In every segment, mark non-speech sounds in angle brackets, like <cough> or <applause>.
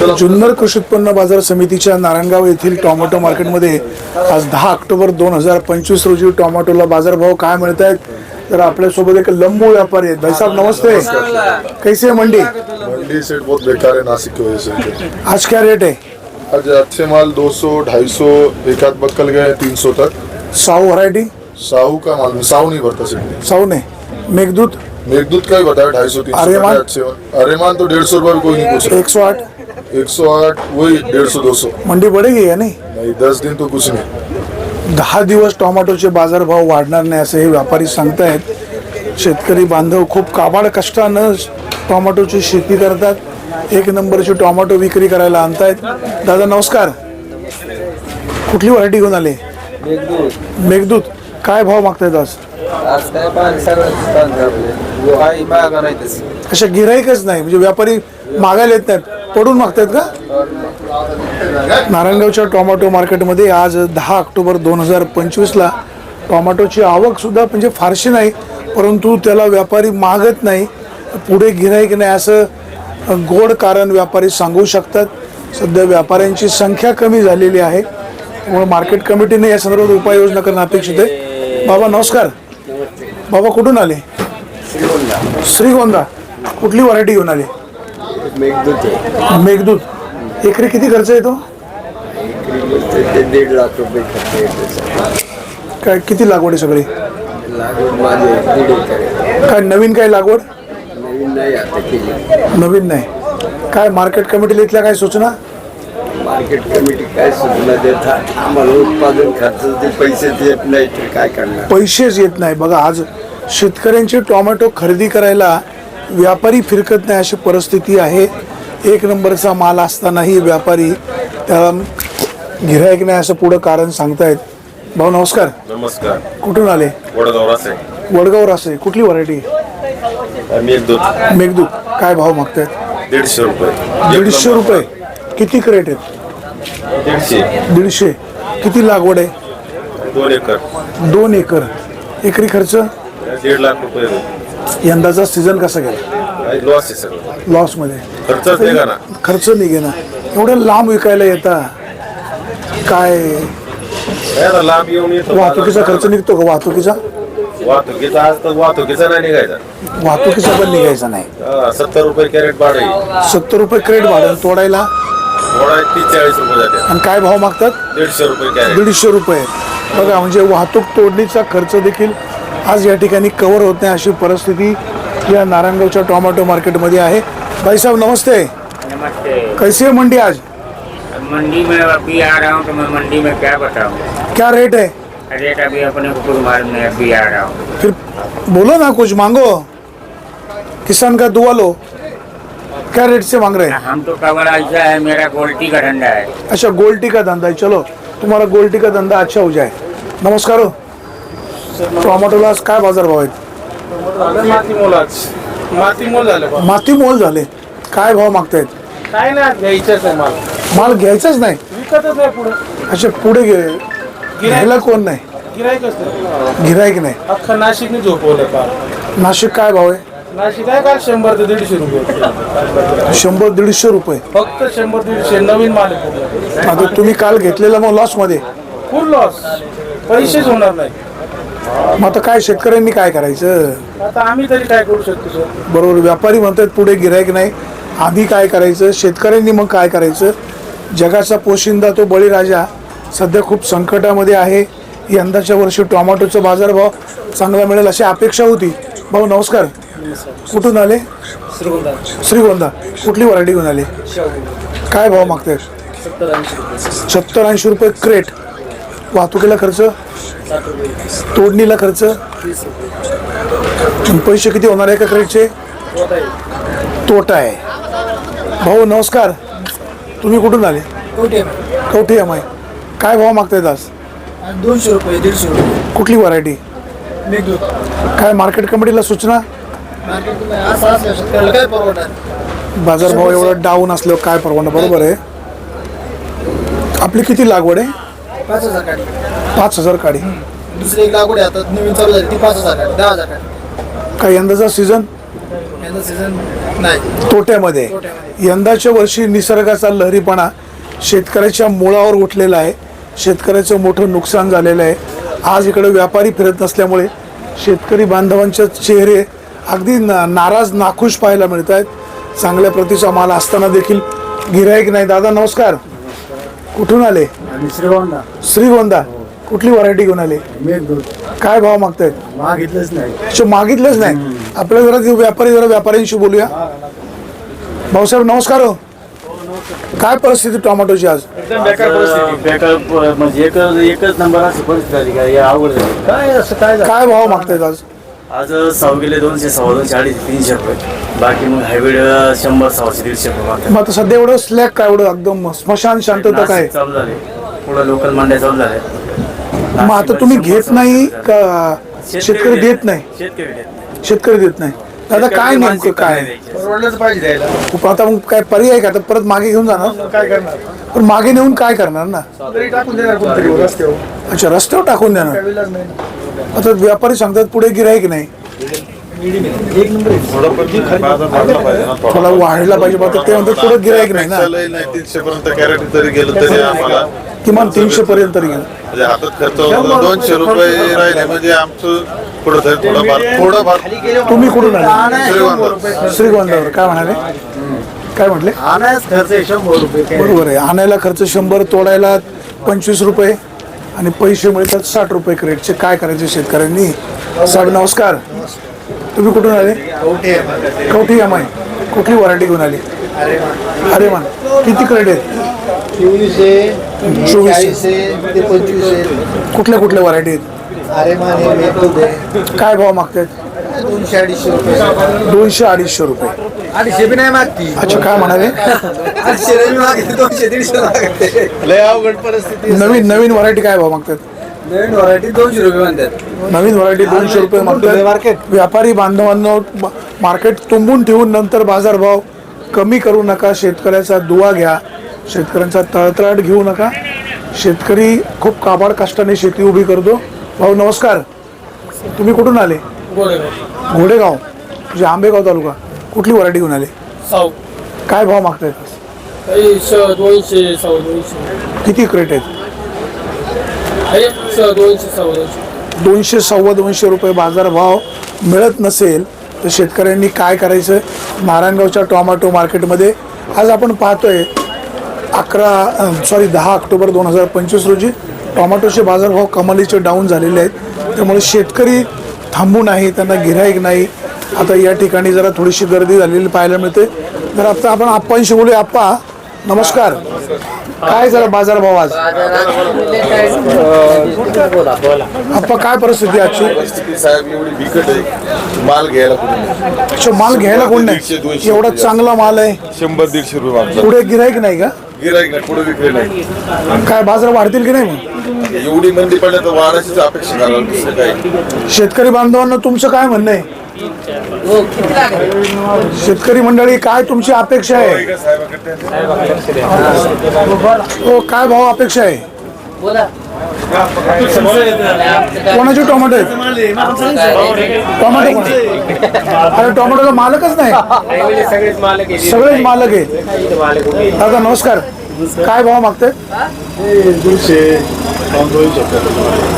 जुन्नर कृषी उत्पन्न बाजार समितीच्या नारायणगाव येथील टोमॅटो मार्केटमध्ये आज दहा ऑक्टोबर दोन हजार पंचवीस रोजी टोमॅटोला बाजारभाव काय मिळत आहेत? तर आपल्यासोबत एक लंबू व्यापारी आहेत भाई साहब नमस्ते. कैसे है मंडी? मंडी सेट बहुत बेकार है नासिक की वजह से। आज क्या रेट है? आज अच्छे माल 200 250 एक आध बक्कल गए 300 तक। साहू वैरायटी साहू का माल साहू नहीं भरता सेट साहू ने मेघदूत? मेघदूत का ही बताया ढाई सौ तीन सौ अरेमान? अरेमान तो डेढ़ सौ रुपये कोई नहीं पूछ एक सौ आठ? रहा एक सौ आठ वही डेढ़ सौ दो सौ। मंडी बढ़ेगी या नाही? नहीं दस दिन तो कुछ नहीं। दहा दिवस टोमॅटोचे बाजारभाव वाढणार नाही असे हे व्यापारी सांगतायत. शेतकरी बांधव खूप काबाड कष्टानं टोमॅटोची शेती करतात. एक नंबरची टोमॅटो विक्री करायला आणतायत. दादा नमस्कार. कुठली व्हरायटी घेऊन आले? मेघदूत. काय भाव मागतायत आज? अशा गिराईकच नाही म्हणजे व्यापारी मागायला येत नाहीत. पडून मागतायत का? नारायणगावच्या टोमॅटो मार्केटमध्ये आज दहा ऑक्टोबर दोन हजार पंचवीसला टोमॅटोची आवकसुद्धा म्हणजे फारशी नाही परंतु त्याला व्यापारी मागत नाही पुढे गिराईक नाही असं गोड कारण व्यापारी सांगू शकतात. सध्या व्यापाऱ्यांची संख्या कमी झालेली आहे. त्यामुळे मार्केट कमिटीने या संदर्भात उपाययोजना करणं अपेक्षित आहे. बाबा नमस्कार. बाबा कुठून आले? श्रीगोंदा. कुठली व्हरायटी घेऊन आली? मेघदूत. आहे मेघदूत. एकरी किती खर्च येतो? ते दीड लाख रुपये खर्च येतो. काय किती लागवड आहे सगळी? लागवड माझे दीड एकर आहे. काय नवीन काय लागवड? नवीन नाही आता केली. नवीन नाही. काय मार्केट कमिटीला इथल्या काय सूचना? मार्केट कमिटी काय सूचना देतात आम्हाला उत्पादन खर्च ते पैसे देत नाही तर काय करणार? पैसेच येत नाही. बघा आज शेतकऱ्यांचे टोमॅटो खरेदी करायला व्यापारी फिरकत नाही अशी परिस्थिती आहे. एक नंबरचा माल असतानाही व्यापारी त्याला गिरायक नाही असं पुढं कारण सांगतायत. भाऊ नमस्कार. नमस्कार. कुठून आले? वडगाव रासे. कुठली व्हरायटी दोन मेघदूत. काय भाव मागतायत? दीडशे रुपये. दीडशे रुपये. किती क्रेट आहेत? दीडशे. दीडशे. किती लागवड आहे? दोन एकर. दोन एकर. एकरी खर्च? दीड लाख रुपये यंदाचा सीझन कसा गेला? लॉस आहे सगळं. लॉसमध्ये खर्चच निघा ना खर्च निघे ना एवढं लांब विकायला येता. काय? काय आता लांब येऊन येतो. वाहतुकीचा खर्च निघतो का? वाहतुकीचा? वाहतुकीचा आज तर वाहतुकीचा नाही निघायचा. वाहतुकीचा पण निघायचा नाही. सत्तर रुपये कॅरेट भाडं सत्तर रुपये क्रेट भाडं तोडायला? थोडा तीस चाळीस रुपये जाते. आणि काय भाव मागतात? दीडशे रुपये कॅरेट. दीडशे रुपये. बघा म्हणजे वाहतूक तोडणीचा खर्च देखील आज या ठिकाणी कव्हर होत नाही अशी परिस्थिती या नारायणगावच्या टोमॅटो मार्केटमध्ये आहे. भाईसाहेब नमस्ते. नमस्ते. कैसी है मंडी आज? मंडी में अभी आ रहा हूँ तो मैं मंडी में क्या बताऊँ? क्या रेट है? रेट अभी अपने को कुछ मालूम नहीं अभी आ रहा हूँ। फिर बोलो ना कुछ मांगो। किसान का दुआ लो। क्या रेट से मांग रहे हैं? हम तो कवर ऐसा है मेरा गोल्टी का धंधा है। अच्छा गोल्टी का धंधा है चलो। तुम्हारा गोल्टी का धंधा अच्छा हो जाए। नमस्कार। हो टोमॅटोला आज काय बाजार भाव आहेत? माती मोल झालं बा. माती मोल झाले. काय भाव मागतायत? काय ना घ्यायचंच आहे माल. माल घ्यायचाच नाही? विकतच नाही पुढे. अच्छा पुढे घे. घ्यायला कोण नाही? गिरायकच नाही गिरायक नाही. अख्खा नाशिकने झोपवलं नाशिक काय भाव आहे? नाशिक आहे का शंभर ते दीडशे रुपये. शंभर दीडशे रुपये. फक्त शंभर दीडशे नवीन माल आहे आता तुम्ही काल घेतलेला मग लॉसमध्ये? फुल लॉस पैसेच होणार नाही. मग आता काय शेतकऱ्यांनी काय करायचं? आता आम्ही तरी काय करू शकतो सर? बरोबर व्यापारी म्हणतात पुढे गिरायक नाही. आधी काय करायचं? शेतकऱ्यांनी मग काय करायचं? जगाचा पोशिंदा तो बळीराजा सध्या खूप संकटामध्ये आहे. यंदाच्या वर्षी टोमॅटोचा बाजारभाव चांगला मिळेल अशी अपेक्षा होती. भाऊ नमस्कार. कुठून आले? श्रीगोंदा. कुठली व्हरायटी घेऊन आले? काय भाव मागतायत सत्तर ऐंशी रुपये क्रेट. वाहतुकीला खर्च तोडणीला खर्च पैसे किती होणार आहे का क्रेटचे तोटा आहे. भाऊ नमस्कार. तुम्ही कुठून आले? कवठी एम आय काय भाव मागतायत आज? दोनशे रुपये दीडशे रुपये. कुठली व्हरायटी? काय मार्केट कमिटीला सूचना? बाजारभाव एवढा डाऊन असल्यावर काय परवडणार? बरोबर आहे. आपली किती लागवड आहे? पाच हजार काढी पाच हजार काडी दुसरी एक लागवड आहे आता नवीन चालू झाली ती पाच हजार दहा हजार काय यंदाचा सीझन तोट्यामध्ये. यंदाच्या वर्षी निसर्गाचा लहरीपणा शेतकऱ्याच्या मुळावर उठलेला आहे. शेतकऱ्याचं मोठं नुकसान झालेलं आहे. आज इकडे व्यापारी फिरत नसल्यामुळे शेतकरी बांधवांचे चेहरे अगदी ना नाराज नाखुश पाहायला मिळत आहेत चांगल्या प्रतीचा माल असताना देखील गिराईक नाही. दादा नमस्कार. कुठून आले? श्रीगोंदा. श्रीगोंदा. कुठली व्हरायटी घेऊन आले? काय भाव मागतायत? मागितलंच नाही. अच्छा, मागितलंच नाही. आपल्या जरा ते व्यापारी जरा व्यापाऱ्यांशी बोलूया. भाऊसाहेब नमस्कार हो. काय परिस्थिती टोमॅटोची आज? एकदम बेकार परिस्थिती. बेकार प- म्हणजे एक एकच नंबर अशी परिस्थिती झाली काय या अवघड झाली. काय असं काय झालं? काय भाव मागतायत आज? आज सहा गेले दोनशे सव्वा दोनशे अडीच तीनशे रुपये. बाकी मग हायब्रिड शंभर सहाशे दीडशे रुपये. मग आता सध्या एवढं स्लॅक काय एवढं एकदम स्मशान शांतता काय? नाशिक चालू झाले. पुढे लोकल मंड्या चालू झाल्या. मग आता तुम्ही घेत नाही का? शेतकरी देत नाही. शेतकरी देत नाही. शेतकरी देत नाही. दादा काय शेतकरी नेमकं काय? नाही द्यायची. खूप आता मग काय पर्याय का? आता परत मागे घेऊन जाणार? काय करणार? पण मागे नेऊन काय करणार ना? तरी टाकून देणार कोणतरी रस्त्यावर. अच्छा रस्त्यावर टाकून देणार. आता व्यापारी सांगतात पुढे गिराईक नाही. थोडं पण बाजार वाढला पाहिजे ना थोडा. थोडा वाढला पाहिजे मग आता ते म्हणतात पुढे गिराईक नाही ना. तीनशे पर्यंत कॅरेट जरी गेलं तरी आम्हाला किमान तीनशे पर्यंत तरी गेलं. म्हणजे हातात खर्च दोनशे रुपये राहिले म्हणजे आमचं तरी थोडंफार थोडंफार तुम्ही कुठून आले? श्रीगोंदा. श्रीगोंदावर. काय म्हणाले? काय म्हटले? खर्च आहे शंभर रुपये. बरोबर आहे. आणायला खर्च शंभर तोडायला पंचवीस रुपये. आणि पैसे मिळतात साठ रुपये क्रेटचे काय करायचे शेतकऱ्यांनी? साहेब नमस्कार. तुम्ही कुठून आले? कवठी एम आय कुठली व्हरायटी घेऊन आली? अरे मान किती क्रेट आहेत? चोवीसशे कुठल्या कुठल्या व्हरायटी आहेत? काय भाव मागतायत? दोनशे अडीचशे रुपये. दोनशे अडीचशे रुपये. अडीचशे बी नाही मागती. अच्छा काय म्हणाले? अडीचशे नाही मागते दोनशे दीडशे लय अवघड परिस्थिती नवीन नवीन व्हरायटी काय भाव मागतात? नवीन व्हरायटी दोनशे रुपये म्हणतात. नवीन व्हरायटी दोनशे रुपये मागतात. व्यापारी बांधवांना ब- मार्केट तुंबून ठेवून नंतर बाजारभाव कमी करू नका. शेतकऱ्याचा दुवा घ्या. शेतकऱ्यांचा तळतळाट घेऊ नका. शेतकरी खूप काबाड कष्टाने शेती उभी करतो. भाऊ नमस्कार. तुम्ही कुठून आले? घोडेगाव म्हणजे आंबेगाव तालुका. कुठली व्हरायटी घेऊन आले? साऊ. काय भाव काही स दोनशे सव्वा दोनशे. किती क्रेट आहेत? आहे स दोनशे सव्वा दोनशे. दोनशे सव्वा दोनशे रुपये बाजारभाव मिळत नसेल तर शेतकऱ्यांनी काय करायचं? नारायणगावच्या टोमॅटो मार्केटमध्ये आज आपण पाहतोय अकरा सॉरी दहा ऑक्टोबर दोन हजार पंचवीस रोजी टोमॅटोचे बाजारभाव कमालीचे डाऊन झालेले आहेत. त्यामुळे शेतकरी थांबून आहे त्यांना गिराईक नाही. आता या ठिकाणी जरा थोडीशी गर्दी झालेली पाहायला मिळते. तर आता आपण आप्पांशी बोलूया. आप्पा नमस्कार. काय जरा बाजारभाव आज? आप्पा काय परिस्थिती आजची? परिस्थिती साहेब एवढी बिकट आहे. माल घ्यायला नाही. अच्छा माल घ्यायला कोण नाही? एवढा. चांगला माल आहे. शंभर दीडशे रुपये मागतात पुढे गिराईक नाही का? गिराईक नाही पुढे विक्री नाही काय बाजार वाढतील की नाही मग एवढी मंदी पडल्या तर वाढायचीच अपेक्षा करायला दुसरं काही शेतकरी बांधवांना तुमचं काय म्हणणं आहे शेतकरी मंडळी काय तुमची अपेक्षा आहे हो काय भाव अपेक्षा आहे कोणाचे टोमॅटो आहेत? टोमॅटो कोण? अरे टोमॅटोचा मालकच नाही. सगळेच मालक आहे दादा नमस्कार. काय भाव मागते?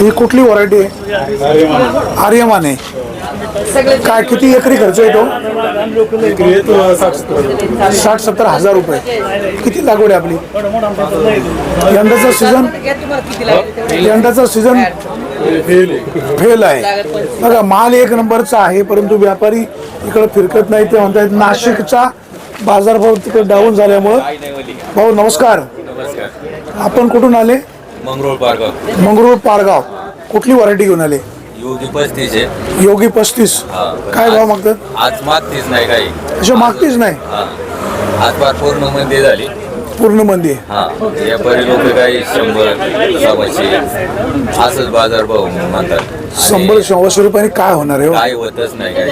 ही कुठली व्हरायटी आहे? आर्यमान. आहे काय किती एकरी खर्च येतो? साठ सत्तर हजार रुपये. किती लागवड आहे आपली? यंदाचा सीझन? यंदाचा सीझन? फेल आहे. बघा माल एक नंबरचा आहे परंतु व्यापारी इकडे फिरकत नाही. ते म्हणतात नाशिकचा बाजारभाव तिकडे डाऊन झाल्यामुळं. भाऊ नमस्कार. आपण कुठून आले? मंगरूळ पारगाव. मंगरूळ पारगाव. कुठली व्हरायटी घेऊन आले? योगी पस्तीस आहे. योगी पस्तीस. हा. काय भाव मागतात? आज मागतीच नाही काही. अशा मागतीच नाही. हा. आज फार पूर्ण मंदी झाली. पूर्ण मंदी. हा व्यापारी लोक काही शंभर सव्वाशे. असंच बाजार भाव म्हणतात. आणि शंभर शंभरशे रुपयाने काय होणार आहे हो? काय होतच नाही काही.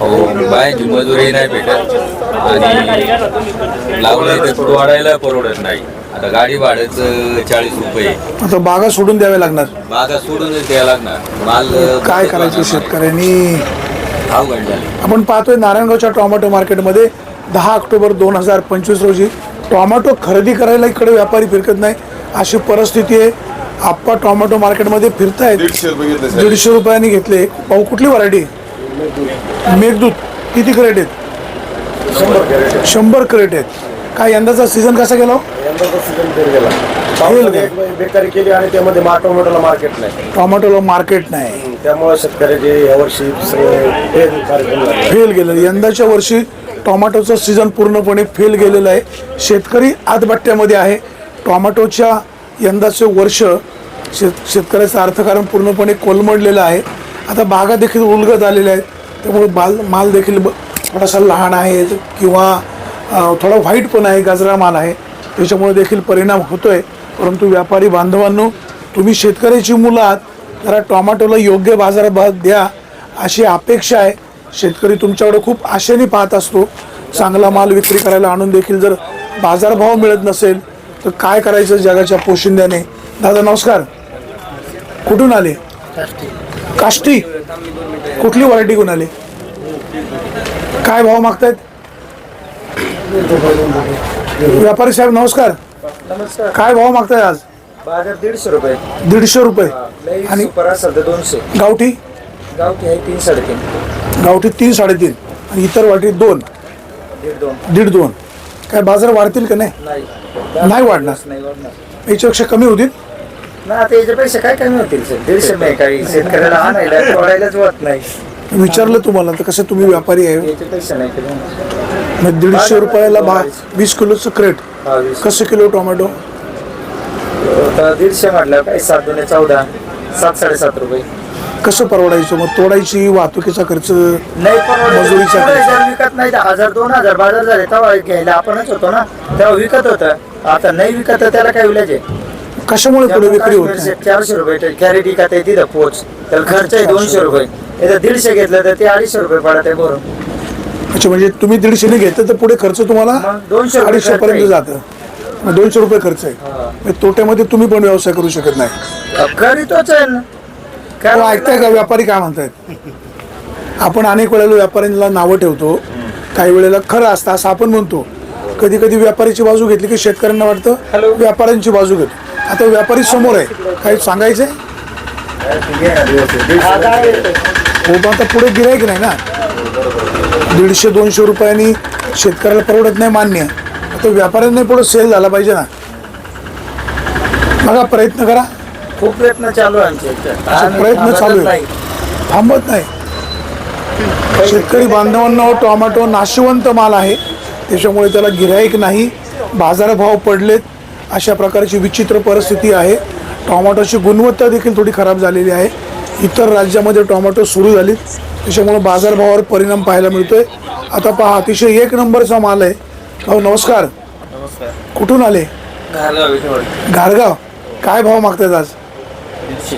हो बायांची मजुरी नाही भेटत. आणि लावलं तर वाढायला परवडत नाही. आता गाडी भाडंच चाळीस रुपये. आता बागा सोडून द्यावे लागणार. बागा सोडूनच द्यायला लागणार. माल काय करायचं शेतकऱ्यांनी? आपण पाहतोय नारायणगावच्या टोमॅटो मार्केटमध्ये दहा ऑक्टोबर दोन हजार पंचवीस रोजी टोमॅटो खरेदी करायला इकडे व्यापारी फिरकत नाही. अशी परिस्थिती आहे. आप्पा टोमॅटो मार्केटमध्ये फिरतायत. दीडशे रुपयांनी घेतले. भाऊ कुठली व्हरायटी? मेघदूत. किती क्रेट आहेत. शंभर क्रेट आहेत. काय यंदाचा सीझन कसा गेला हो? यंदाचा सीझन फेल गेला. फेल पावसाने एक बेकारी केली आणि त्यामध्ये मा टोमॅटोला मार्केट नाही. टोमॅटोला मार्केट नाही. त्यामुळे शेतकऱ्याचे यावर्षी सगळे फेल कार्यक्रम झाले. फेल गेलेलं. यंदाच्या वर्षी टोमॅटोचं सीझन पूर्णपणे फेल गेलेलं आहे. शेतकरी आतबट्ट्यामध्ये आहे. टोमॅटोच्या यंदाचे वर्ष शेत शेतकऱ्याचं अर्थकारण पूर्णपणे कोलमडलेलं आहे. आता बागा देखील उलगत आलेल्या आहेत. त्यामुळे बाल माल देखील ब- थोडासा लहान आहे किंवा थोडा व्हाईट पण आहे गजरा माल आहे. त्याच्यामुळे देखील परिणाम होतो आहे परंतु व्यापारी बांधवांनो तुम्ही शेतकऱ्याची मुलं आहात जरा टोमॅटोला योग्य बाजारभाव द्या अशी अपेक्षा आहे. शेतकरी तुमच्याकडे खूप आशेने पाहत असतो. चांगला माल विक्री करायला आणून देखील जर बाजारभाव मिळत नसेल तर काय करायचं जगाच्या पोशिंद्याने? दादा नमस्कार. कुठून आले? काष्टी. कुठली व्हरायटी घेऊन आले? काय भाव मागतायत? व्यापारी साहेब नमस्कार. नमस्कार. काय भाव मागताय आज? बाजार दीडशे रुपये. दीडशे रुपये. आणि आणि सुपर असेल तर दोनशे. गावठी? गावठी आहे तीन साडेतीन. गावठी तीन साडेतीन. आणि इतर वाटी दोन. दीड दोन. दीड दोन. काय बाजार वाढतील का नाही? नाही. वाढणार. नाही वाढणार. याच्यापेक्षा कमी होतील? ना आता याच्यापेक्षा काय कमी होतील? सर दीडशे नाही काही. शेतकऱ्याला आणायला तोडायलाच होत नाही. विचारलं तुम्हाला तर कसं तुम्ही व्यापारी आहे? याच्यापेक्षा नाही कमी होणार. मग दीडशे रुपयाला बा वीस किलोचं क्रेट बावीस कसं किलो टोमॅटो? आता दीडशे म्हटलं काय सात दोन चौदा. सात साडेसात रुपये. कसं परवडायचं? मग तोडायची वाहतुकीचा खर्च नाही पण मजुरीचा खर्च. विकत नाही तर हजार दोन हजार बाजार झाले. तेव्हा घ्यायला आपणच होतो ना. तेव्हा विकत होतं. आता नाही विकत तर त्याला काय विलाज आहे? कशामुळे पुढे विक्री होत? चारशे रुपये कॅरेटी का ते तिथं पोच त्याला खर्च आहे दोनशे रुपये. इथं दीडशे घेतलं तर ते अडीचशे रुपये पडत आहे बरोबर अच्छा म्हणजे तुम्ही दीडशेने घेतलं तर पुढे खर्च तुम्हाला मग दोनशे रुपये अडीचशे खर्च पर्यंत आहे. जातं. मग दोनशे रुपये खर्च आहे. म्हणजे तोट्यामध्ये तुम्ही पण व्यवसाय करू शकत नाही. करीतोच आहे ना. तो ऐकताय का? व्यापारी काय म्हणतायत? आपण अनेक वेळेला व्यापाऱ्यांना नावं ठेवतो. काही वेळेला खरं असतं असं आपण म्हणतो. कधी कधी व्यापाऱ्याची बाजू घेतली की शेतकऱ्यांना वाटतं व्यापाऱ्यांची बाजू घेतो आता व्यापारी समोर आहे. काही सांगायचंय? हो पण आता पुढे गिरायक नाही ना. दीडशे दोनशे रुपयांनी शेतकऱ्याला परवडत नाही मान्य. आता व्यापाऱ्यांनी पुढे सेल झाला पाहिजे ना. बघा प्रयत्न करा. खूप प्रयत्न चालू आहे इथं. प्रयत्न चालू आहे. नाही. थांबत नाही. शेतकरी बांधवांना टोमॅटो नाशिवंत माल आहे. त्याच्यामुळे त्याला गिराईक नाही. बाजारभाव पडलेत. अशा प्रकारची विचित्र परिस्थिती आहे. टोमॅटोची गुणवत्ता देखील थोडी खराब झालेली आहे. इतर राज्यामध्ये टोमॅटो सुरू झालीत. त्याच्यामुळे बाजारभावावर परिणाम पाहायला मिळतोय. आता पहा अतिशय एक नंबरचा माल आहे. भाऊ नमस्कार. कुठून आले? घारगाव काय भाव मागतात आज? दीडशे.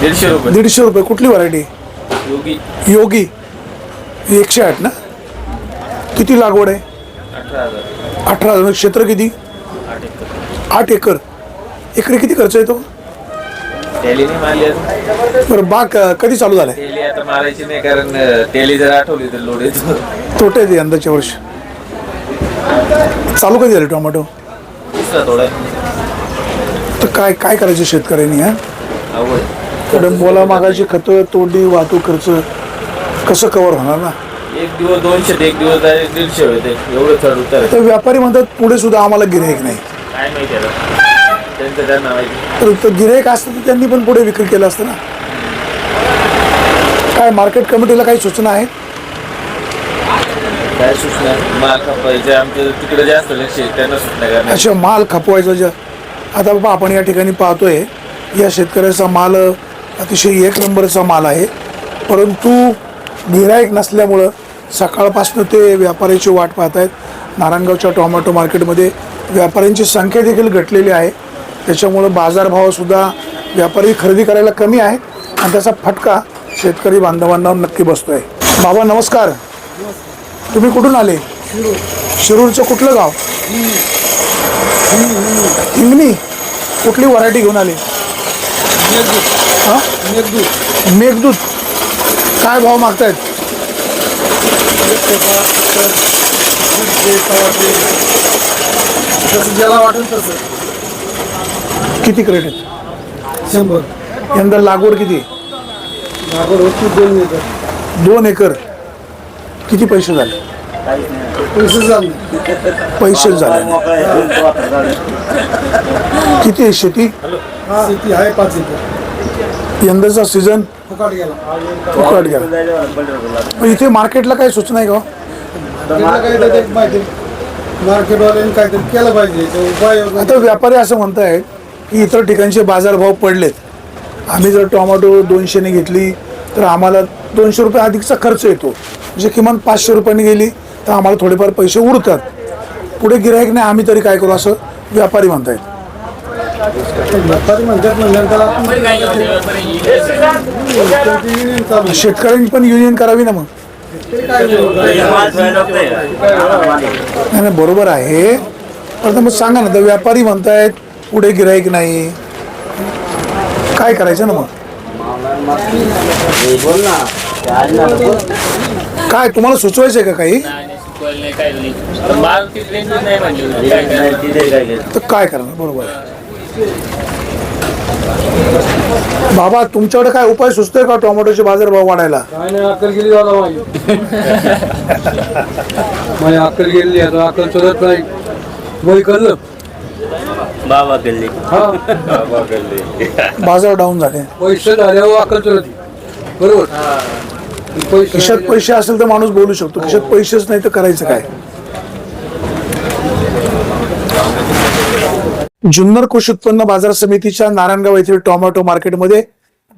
दीडशे रुपये. दीडशे रुपये. कुठली व्हरायटी योगी. योगी. एकशे आठ ना? किती लागवड आहे? अठरा हजार. अठरा हजार. क्षेत्र किती? आठ एकर. आठ एकर. एकरी किती खर्च येतो? तेली नाही मारली अजून. बरं बाग अं, कधी चालू झालाय? तेली आता मारायची नाही कारण अं, तेली जर आठवली तर लोड येतो. तोटे आहेत यंदाच्या वर्षी. चालू कधी झाले टोमॅटो? दिसला थोडा. तर काय काय करायचं शेतकऱ्यांनी हा? अवघड. कडे बोला मागायची खतं तोंडी वाहतूक खर्च कसं कव्हर होणार ना? एक दिवस दोनशे ते एक दिवस direct दीडशे होते. एवढं चढ उतर तर व्यापारी म्हणतात पुढे सुद्धा आम्हाला गिराईक नाही. काय माहिती आता. त्यांचं त्यांना माहिती तर तर गिराईक असतं तर त्यांनी पण पुढे विक्री केलं असतं ना. काय मार्केट कमिटीला काही सूचना आहेत? काय सूचना माल कापायचे आमच्या तिकडे जास्त लक्ष आहे त्यांना सूचना करणार अशा माल खपवायचा ज्या आता बाबा आपण या ठिकाणी पाहतोय या शेतकऱ्याचा माल अतिशय एक नंबरचा माल आहे. परंतु गिराईक नसल्यामुळं सकाळपासून ते व्यापाऱ्याची वाट पाहत आहेत नारायणगावच्या टोमॅटो मार्केटमध्ये व्यापाऱ्यांची संख्या देखील घटलेली आहे. त्याच्यामुळं बाजारभावसुद्धा व्यापारी खरेदी करायला कमी आहे आणि त्याचा फटका शेतकरी बांधवांना नक्की बसतोय. बाबा नमस्कार. तुम्ही कुठून आले? शिरूरचं कुठलं गाव? हिंगणी. कुठली व्हरायटी घेऊन आली? हां? मेघदूत. काय भाव मागतायत? ज्याला वाटेल तसं. किती क्रेट आहेत शंभर. यंदा लागवड किती? लागवड होती दोन एकर. दोन एकर. किती पैसे झाले? पैसे झाले. पैसे झाले. किती आहे शेती? शेती आहे पाच एकर. यंदाचा सीझन फुकाट गेला. फुकट गेला. इथे मार्केटला काही सूचना आहे का हो? मार्केटवाल्यांनी काहीतरी केलं पाहिजे. आता व्यापारी असं म्हणतायत की इतर ठिकाणचे बाजारभाव पडलेत. आम्ही जर टोमॅटो दोनशेने घेतली तर आम्हाला दोनशे रुपये अधिकचा खर्च येतो. म्हणजे किमान पाचशे रुपयांनी गेली तर आम्हाला थोडेफार पैसे उरतात. पुढे गिरायक नाही आम्ही तरी काय करू असं व्यापारी म्हणतायत. शेतकऱ्यांनी पण युनियन करावी ना मग. नाही, बरोबर आहे. पण मग सांगा ना तर व्यापारी म्हणतायत पुढे गिरायक नाही. काय करायचं ना मग? काय तुम्हाला सुचवायचं आहे का काही? नाही काही नाही. माल ती रेंज नाही म्हणजे. काय करायचं? तर काय करणार? बरोबर बाबा तुमच्याकडे काय उपाय सुचतोय का टोमॅटोचे बाजारभाव वाढायला? काय नाही अक्कल गेली झाला माझी <laughs> माझी अक्कल गेली आता अक्कल शोधत नाही. वय कळलं? बाबा गल्ली. हा. बाजार डाऊन झाले. पैसे झाल्यावर अक्कल चलत बरोबर? पैसे खिशात पैसे असेल तर माणूस बोलू शकतो. खिशात पैसेच नाही तर करायचं काय? जुन्नर कृषी उत्पन्न बाजार समितीच्या नारायणगाव येथील टोमॅटो मार्केटमध्ये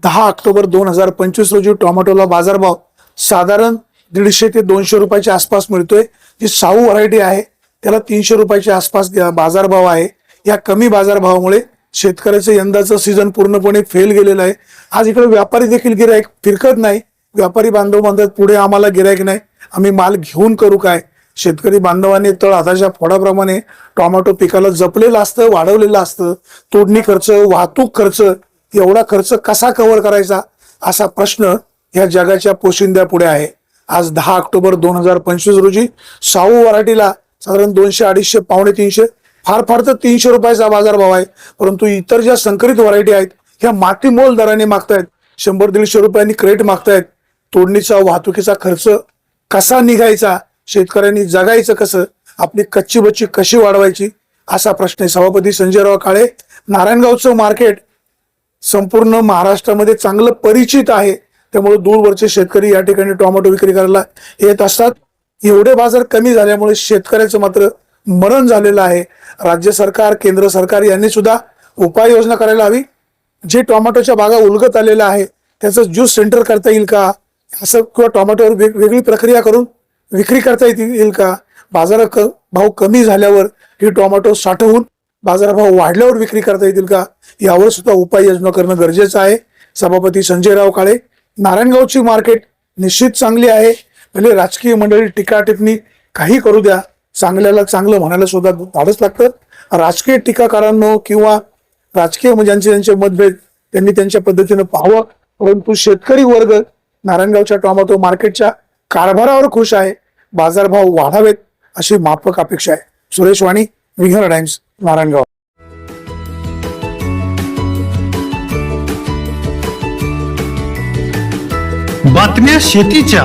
दहा ऑक्टोबर दोन हजार पंचवीस रोजी टोमॅटोला बाजारभाव साधारण दीडशे ते दोनशे रुपयाच्या आसपास मिळतोय. जी साऊ व्हरायटी आहे त्याला तीनशे रुपयाच्या आसपास ग- बाजारभाव आहे. या कमी बाजारभावामुळे शेतकऱ्याचं यंदाचं सीझन पूर्णपणे फेल गेलेलं आहे. आज इकडे व्यापारी देखील गिरायक फिरकत नाही. व्यापारी बांधव म्हणतात पुढे आम्हाला गिरायक नाही. आम्ही माल घेऊन करू काय? शेतकरी बांधवांनी तळ हाताच्या फोडाप्रमाणे टोमॅटो पिकाला जपलेलं असतं वाढवलेलं असतं. तोडणी खर्च वाहतूक खर्च एवढा खर्च कसा कव्हर करायचा? असा प्रश्न या जगाच्या पोशिंद्या पुढे आहे. आज दहा ऑक्टोबर दोन हजार पंचवीस रोजी साऊ वराठीला साधारण दोनशे अडीचशे पावणे तीनशे फार फार तर तीनशे रुपयाचा बाजारभाव आहे. परंतु इतर ज्या संकरित व्हरायटी आहेत ह्या माती मोल दराने मागतायत. शंभर दीडशे रुपयांनी क्रेट मागतायत. तोडणीचा वाहतुकीचा खर्च कसा निघायचा शेतकऱ्यांनी जगायचं कसं आपली कच्ची बच्ची कशी वाढवायची असा प्रश्न आहे. सभापती संजयराव काळे नारायणगावचं मार्केट संपूर्ण महाराष्ट्रामध्ये चांगलं परिचित आहे. त्यामुळे दूरवरचे शेतकरी या ठिकाणी टोमॅटो विक्री करायला येत असतात. एवढे बाजार कमी झाल्यामुळे शेतकऱ्याचं मात्र मरण झालेलं आहे. राज्य सरकार केंद्र सरकार यांनी सुद्धा उपाययोजना करायला हवी. जे टोमॅटोच्या बागा उलगत आलेल्या आहे त्याचं ज्यूस सेंटर करता येईल का? असं किंवा टोमॅटोवर वेग वेगळी प्रक्रिया करून विक्री करता येतील येईल का? बाजारात क भाव कमी झाल्यावर ही टोमॅटो साठवून बाजारभाव वाढल्यावर विक्री करता येतील का? यावर सुद्धा उपाययोजना करणं गरजेचं आहे. सभापती संजयराव काळे नारायणगावची मार्केट निश्चित चांगली आहे. भले राजकीय मंडळी टीका टिप्पणी काही करू द्या चांगल्याला चांगलं म्हणायला सुद्धा धाडच लागतं राजकीय टीकाकारांनो किंवा राजकीय म्हणजे ज्यांचे ज्यांचे मतभेद त्यांनी त्यांच्या पद्धतीनं पाहावं. परंतु शेतकरी वर्ग नारायणगावच्या टोमॅटो मार्केटच्या कारभारावर खुश आहे. बाजारभाव वाढावेत अशी माफक अपेक्षा आहे. सुरेश वाणी विघ्नर टाइम्स नारायणगाव. बातम्या शेतीच्या.